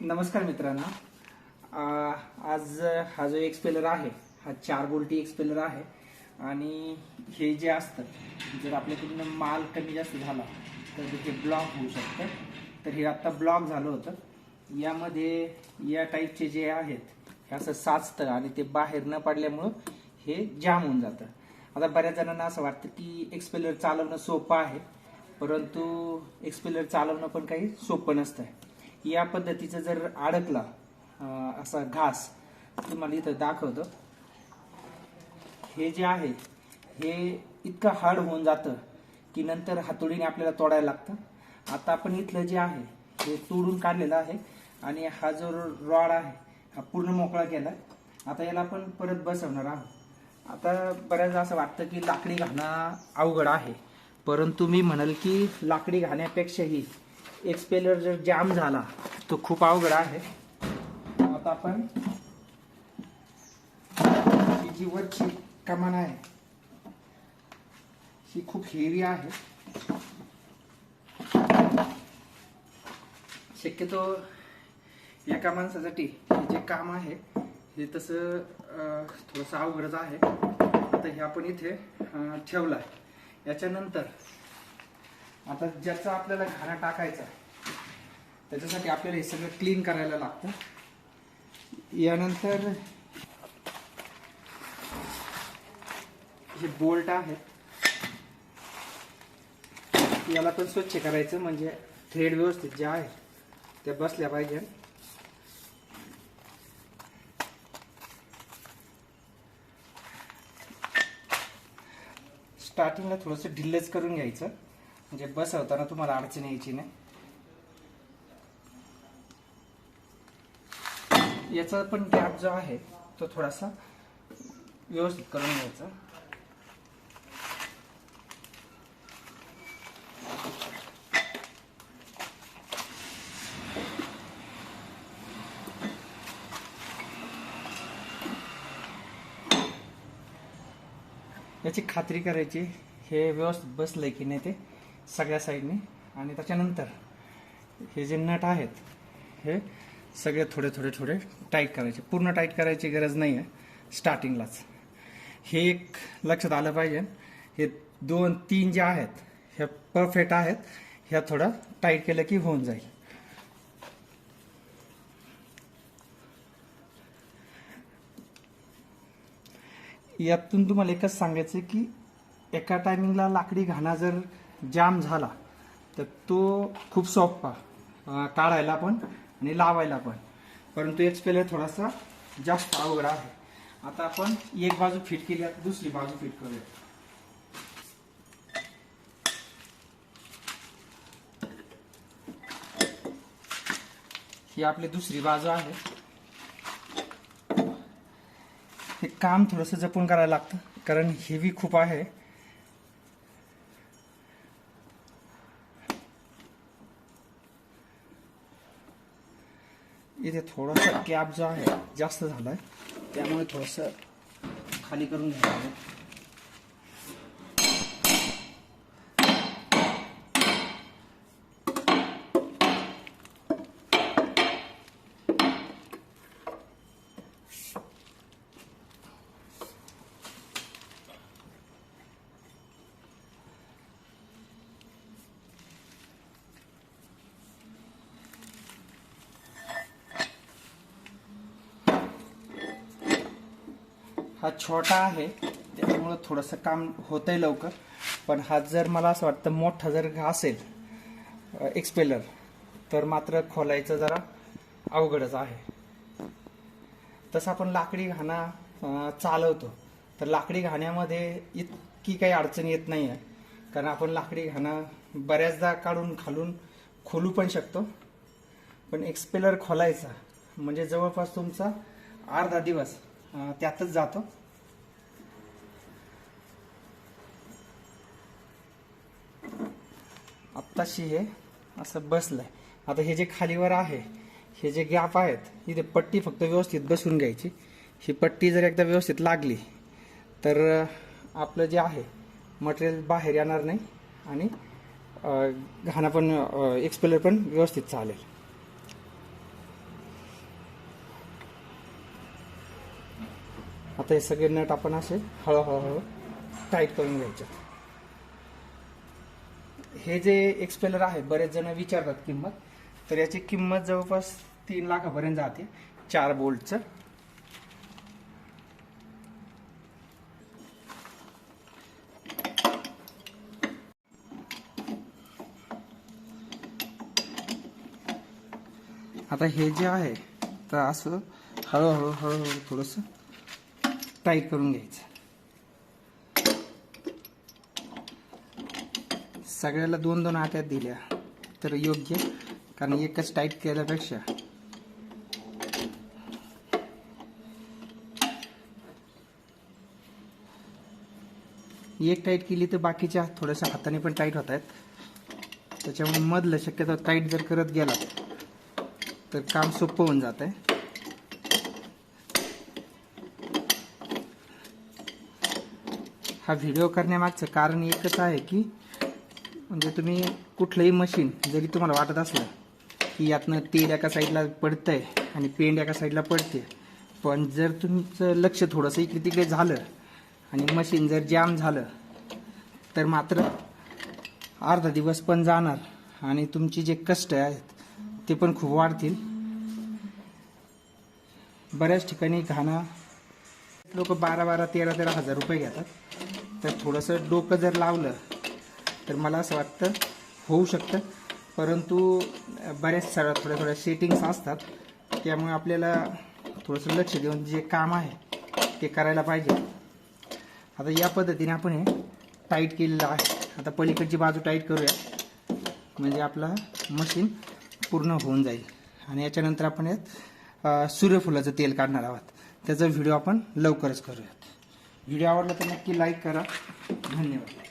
नमस्कार मित्रांनो. आज हा जो एक्सपेलर आहे हा चार बोल्टी एक्सपेलर आहे. आणि हे जे असतं जर आपल्याकडून माल कमी जास्त झाला तर हे ब्लॉक होऊ शकतं. तर हे आत्ता ब्लॉक झालं होतं. यामध्ये या टाईपचे जे आहेत हे असं साचतं आणि ते बाहेर न पडल्यामुळं हे जाम होऊन जातं. आता बऱ्याच जणांना असं वाटतं की एक्सपेलर चालवणं सोपं आहे परंतु एक्सपेलर चालवणं पण काही सोपं नसतं या पद्धतीचं जर अडकला असा घास तुम्हाला इथं दाखवतो. हे जे आहे हे इतकं हार्ड होऊन जातं की नंतर हातोडीने आपल्याला तोडायला लागतं. आता आपण इथलं जे आहे हे तोडून काढलेलं आहे आणि हा जो रॉड आहे हा पूर्ण मोकळा केला. आता याला आपण परत बसवणार आहोत. आता बऱ्याचदा असं वाटतं की लाकडी घाणं अवघड आहे. परंतु मी म्हणाल की लाकडी घाण्यापेक्षाही एक्सपेलर जर जाम झाला तो खूप अवघड आहे. आता आपण ही जी वरची कमान आहे ही खूप हेवी आहे. शक्यतो एका माणसासाठी हे जे काम आहे हे तसं थोडंसं अवघडच आहे. आता हे आपण इथे ठेवलं आहे. याच्यानंतर आता ज्याचा आपल्याला घाणा टाकायचा त्याच्यासाठी आपल्याला हे सगळं क्लीन करायला लागतं. यानंतर हे बोल्ट आहेत याला पण स्वच्छ करायचं म्हणजे थ्रेड व्यवस्थित जे आहे त्या बसल्या पाहिजे. स्टार्टिंगला थोडंसं ढिल्लच करून घ्यायचं. म्हणजे बसवताना तुम्हाला अडचण यायची नाही. याचा पण गॅप जो आहे तो थोडासा व्यवस्थित करून घ्यायचा. याची खात्री करायची हे व्यवस्थित बसलंय की नाही ते. सगळ्या साईडने. आणि त्याच्यानंतर हे जे नट आहेत हे सगळे थोडे थोडे थोडे टाईट करायचे. पूर्ण टाईट करायची गरज नाही आहे स्टार्टिंगलाच. हे एक लक्षात आलं पाहिजे. हे दोन तीन जे आहेत ह्या परफेक्ट आहेत ह्या थोडं टाईट केलं की होऊन जाईल. यातून तुम्हाला एकच सांगायचं की एका टायमिंगला लाकडी घाणा जर जाम झाला तर तो खूप सोपा काढायला पण आणि लावायला पण. परंतु एक्सपेलर थोडासा जास्त अवघड आहे. आता आपण एक बाजू फिट केली आता दुसरी बाजू फिट करूया. ही आपली दुसरी बाजू आहे. हे काम थोडंसं जपून करायला लागतं कारण हेवी खूप आहे. इथे थोडासा कॅप जो आहे जास्त झालाय. त्यामुळे थोडंसं खाली करून घ्यायला हा छोटा आहे त्याच्यामुळं थोडंसं काम होतंय लवकर. पण हा जर मला असं वाटतं मोठा जर असेल एक्सपेलर तर मात्र खोलायचं जरा अवघडच आहे. तसं आपण लाकडी घाणा चालवतो. तर लाकडी घाण्यामध्ये इतकी काही अडचण येत नाही आहे कारण आपण लाकडी घाणा बऱ्याचदा काढून खालून खोलू पण शकतो. पण एक्सपेलर खोलायचा म्हणजे जवळपास तुमचा अर्धा दिवस. त्यातच जातो. आत्ताशी हे असं बसलंय. आता हे जे खालीवर आहे हे जे गॅप आहेत इथे पट्टी फक्त व्यवस्थित बसून घ्यायची. ही पट्टी जर एकदा व्यवस्थित लागली तर आपलं जे आहे मटेरियल बाहेर येणार नाही आणि घाणा पण एक्सपेलर पण व्यवस्थित चालेल. आता हे सगळे नट आपण असे हळूहळू हळू टाईट करून घ्यायचे. हे जे एक्सपेलर आहे बरेच जण विचारतात किंमत. तर याची किंमत जवळपास तीन लाखापर्यंत जाते. चार बोल्टचं. आता हे जे आहे तर असं हळूहळू हळूहळू थोडंसं टाईट करून घ्यायचं. सगळ्याला दोन दोन आट्यात दिल्या. तर योग्य कारण एकच टाईट केल्यापेक्षा. एक टाईट केली तर बाकीच्या थोड्याशा हाताने पण टाईट होत आहेत. त्याच्यामुळे मधलं शक्यतो टाईट जर करत गेला तर काम सोपं होऊन जात आहे हा व्हिडिओ करण्यामागचं कारण एकच आहे की म्हणजे तुम्ही कुठलंही मशीन जरी तुम्हाला वाटत असलं की यातनं तेल एका साईडला पडतं आहे आणि पेंड एका साईडला पडते पण जर तुमचं लक्ष थोडंसं इकडे तिकडे झालं आणि मशीन जर जाम झालं तर मात्र अर्धा दिवस पण जाणार आणि तुमची जे कष्ट आहेत ते पण खूप वाढतील. बऱ्याच ठिकाणी घाणा लोक बारा बारा तेरा तेरा हजार रुपये घेतात. तर थोडंसं डोकं जर लावलं तर मला असं वाटतं होऊ शकतं. परंतु बऱ्याच साऱ्या थोड्या थोड्या सेटिंग्स असतात. त्यामुळे आपल्याला थोडंसं लक्ष देऊन जे काम आहे ते करायला पाहिजे. आता या पद्धतीने आपण हे टाईट केलेलं आहे. आता पलीकडची बाजू टाईट करूया. म्हणजे आपला मशीन पूर्ण होऊन जाईल. आणि याच्यानंतर आपण यात सूर्यफुलाचं तेल काढणार आहोत. त्याचा व्हिडिओ आपण लवकरच करूया व्हिडिओ आवडला तर नक्की लाईक करा. धन्यवाद.